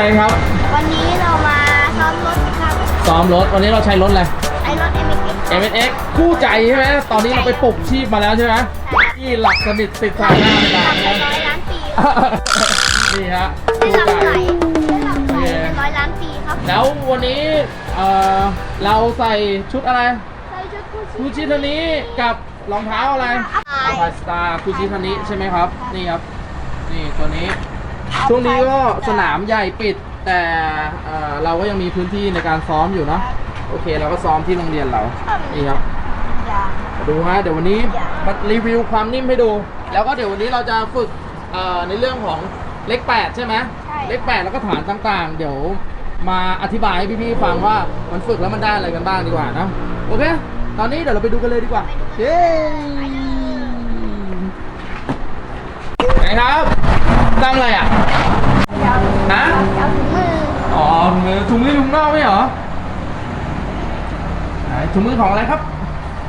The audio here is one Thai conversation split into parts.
อะไรครับวันนี้เรามาซ้อมรถครับซ้อมรถวันนี้เราใช้รถอะไรไอรถ m อ m s x คู่ใจใช่ไหมตอนนี้เราไปปลุกชีพมาแล้วใช่ไหมที่หลักสนิทติดสายหน้าไม่ได้ขับไปนะร้อยล้านปีนี่ฮะได้คู่หลับใจไหลได้หลับไหลเป็นร้อยล้านปีครับแล้ววันนี้เอ่อเราใส่ชุดอะไรใส่ชุดคูชิทันนี้กับรองเท้าอะไรอัลพาสตาร์คูชิทันนี้ใช่ไหมครับ นี่ครับ นี่ตัวนี้ ช่วงนี้ก็สนามใหญ่ปิด แต่เอ่อเราก็ยังมีพื้นที่ในการซ้อมอยู่เนาะโอเค เราก็ซ้อมที่โรงเรียนเรานี่ครับอย่ามาดูฮะเดี๋ยววันนี้มารีวิวความนิ่มให้ดู แล้วก็เดี๋ยววันนี้เราจะฝึกเอ่อในเรื่องของเลขแปดใช่ไหมเลขแปดแล้วก็ฐานต่างๆ เดี๋ยวมาอธิบายให้พี่ๆฟังว่ามันฝึกแล้วมันได้อะไรกันบ้างดีกว่านะโอเค ตอนนี้เดี๋ยวเราไปดูกันเลยดีกว่าเย้ไหนครับ ตั้งอะไรอะอย่าฮะอย่าถึงมืออ๋อถุงมือถุงมือถุงนอกไม่เหรอไหนถุงมือของอะไรครับ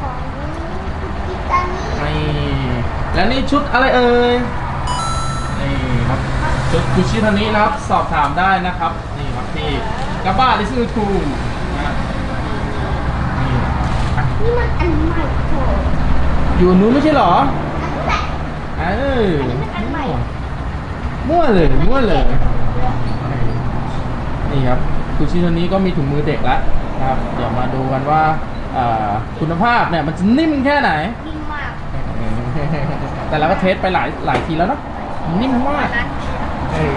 ของกิตานี่นี่แล้วนี่ชุดอะไรเอ่ยนี่ครับชุดคุชิทันนี้นะครับ สอบถามได้นะครับนี่ครับที่กาบ้าลิซูทูนะนี่อะนี่มันอันใหม่โถอยู่นู้นไม่ใช่เหรออันแรกเอออันนี้เป็นอันใหม่ มั่วเลยมั่วเลยนี่ครับคุชิทันนี้ก็มีถุงมือเด็กแล้วนะครับ เดี๋ยวมาดูกันว่าเอ่อคุณภาพเนี่ยมันจะนิ่มแค่ไหนดีมาก แต่เราก็เทสไปหลายหลายทีแล้วเนอะนิ่มมากนะเออ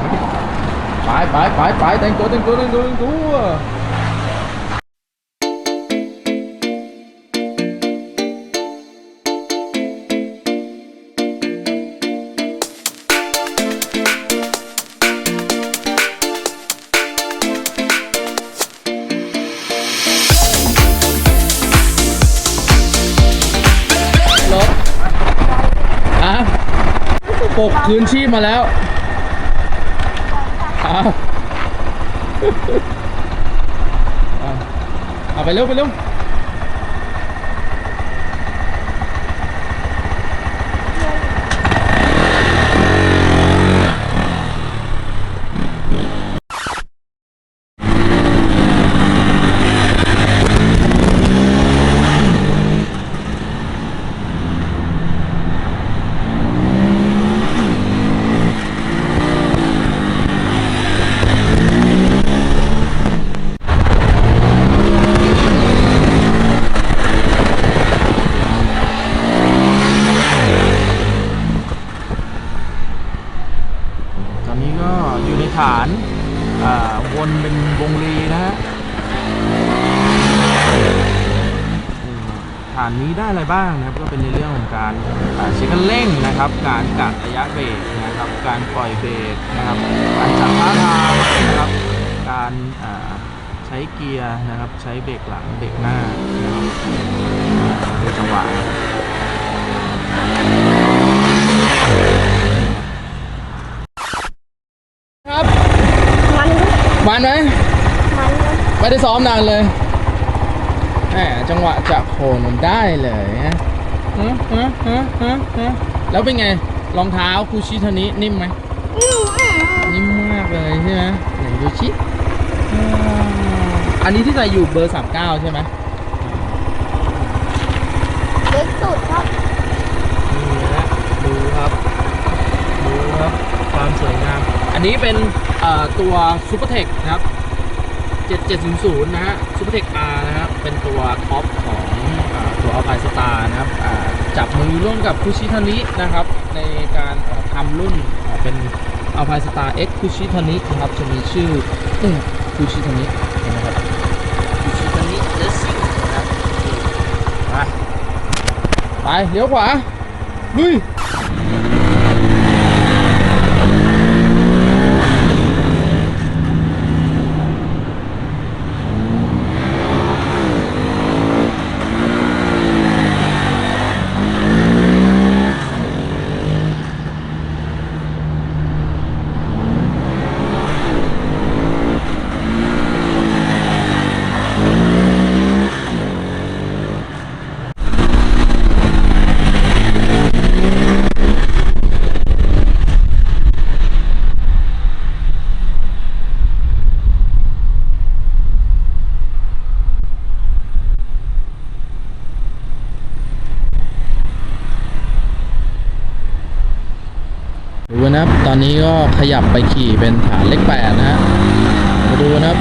ไปไปไปไปแต่งตัวแต่งตัวแต่งตัวแต่งตัว ปกคืนชีพมาแล้วอะอะเอาไปเร็วไปเร็ว ตอนนี้ก็อยู่ในฐานอ่าวนเป็นวงรีนะฮะอืมฐานนี้ได้อะไรบ้างนะครับก็เป็นในเรื่องของการอ่าเช็คคันเร่งนะครับ การกัดระยะเบรกนะครับ การปล่อยเบรกนะครับ การจับท่าทางนะครับ การอ่าใช้เกียร์นะครับ ใช้เบรกหลังเบรกหน้านะครับอ่าดูจังหวะครับมันมันไหมมันไม่ได้ซ้อมนานเลย แหมจังหวะจะโคนมันได้เลยฮะฮะฮะฮะฮะฮะแล้วเป็นไงรองเท้าคูชิโทนี้นิ่มไหมนิ่มมากเลยใช่ไหมไหนดูชิอ่าอันนี้ที่ใส่อยู่เบอร์39ใช่ไหมเล็กสุดครับนี่ฮะดูครับ ดูครับ ความสวยงาม อันนี้เป็นเอ่อตัวซูเปอร์เทคนะครับ 7700 นะฮะซูเปอร์เทค R นะครับ เป็นตัวท็อปของอ่าตัว Alpine Star นะครับอ่าจับมือร่วมกับคุชิทานินะครับ ในการเอ่อทำรุ่นอ่าเป็น Alpine Star X คุชิทานินะครับ จะมีชื่อคุชิทานินะครับคุชิทานิเลสซิ่งนะครับไปไปเลี้ยวขวาลุย อนนี้ก็ขยับไปขี่เป็นฐานเลขแปดนะฮะ มาดูนะครับ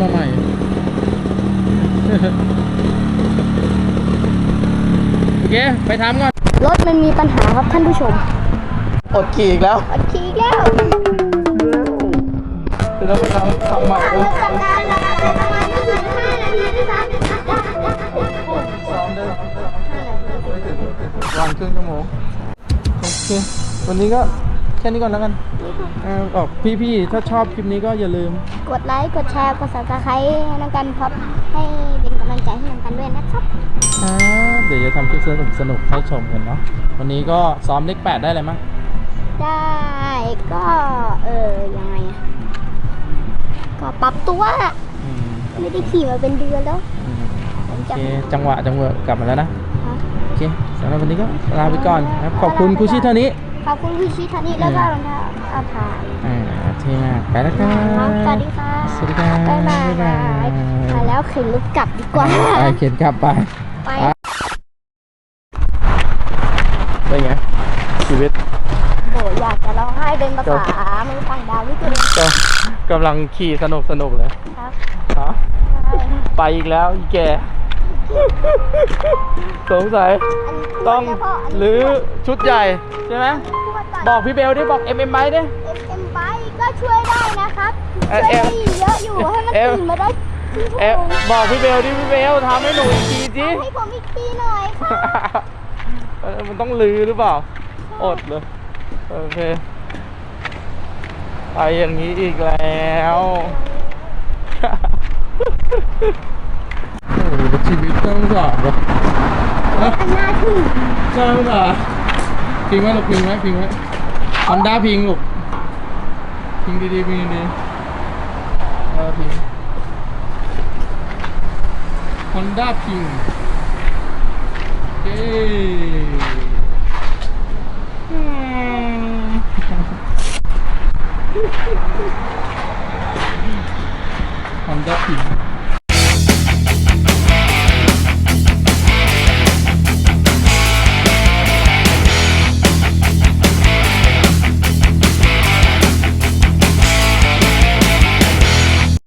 มันรื้อมาใหม่ โอเค ไปทำก่อน รถมันมีปัญหาครับท่านผู้ชม อดขี่อีกแล้วอัดขี่แล้วเดี๋ยวเราไปทำทำใหม่เราเลยจะการเราประมาณไม่ถึงห้านาทีด้วยซ้ำซ้อมได้วันครึ่งชั่วโมงโอเควันนี้ก็ แค่นี้ก่อนแล้วกันเอ่อบอกพี่ๆถ้าชอบคลิปนี้ก็อย่าลืม กดไลค์ กดแชร์ กด subscribe ให้น้องกันพับให้เป็นกำลังใจให้น้องกันด้วยนะครับครับเดี๋ยวจะทำคลิปสนุกสนุกๆให้ชมกันเนาะวันนี้ก็ซ้อมเลขแปดได้เลยมั้งได้ก็เออยังไงอะก็ปรับตัวอะอืมไม่ได้ขี่มาเป็นเดือนแล้วอืมผมโอจะ เคจังหวะจังหวะกลับมาแล้วนะฮะโอเคสำหรับวันนี้ก็ลาไปก่อนนะครับขอบคุณครูชิเท่านี้ ขอบคุณพี่ชิทานี่แล้วก็รองเท้าอาภาอ่าเท่มากไปแล้วครัครับบสวัสดีค่ะสวัสดีครับบ๊ายบายบ๊ายบายมาแล้วเข็นรถกลับดีกว่า ไปเข็นกลับไป ไปเป็นไงชีวิตโหอยากจะร้องไห้เป็นภาษามือต่างดาวที่สุดก็กำลังขี่สนุกสนุกเลย ครับฮะใช่ไปอีกแล้วอีแก สงสัยต้องรื้อชุดใหญ่ใช่ไหมบอกพี่เบลดิบอก MM ไบดิเอ็มเอ็มไบก็ช่วยได้นะครับเอ่ช่อวยเอ็มได้เยอะอยู่ให้มันเอ็มตื่นมาได้ที่เอ๊ะถูกบอกพี่เบลดิพี่เบลทำให้หนูอีกทีสิให้ผมอีกทีหน่อยค่ะเออมันต้องลือหรือเปล่า อดเลยโอเคไปอย่างนี้อีกแล้ว โอ้โหชีวิตต้องสอบวะนะหน้าที่ใช่ไหมพิงไว้ลูกพิงไว้พิงไว้ฮอนด้าพิงลูกพิงดีๆพิงดีๆเออพิงฮอนด้าพิงเคอืมฮอนด้าพิง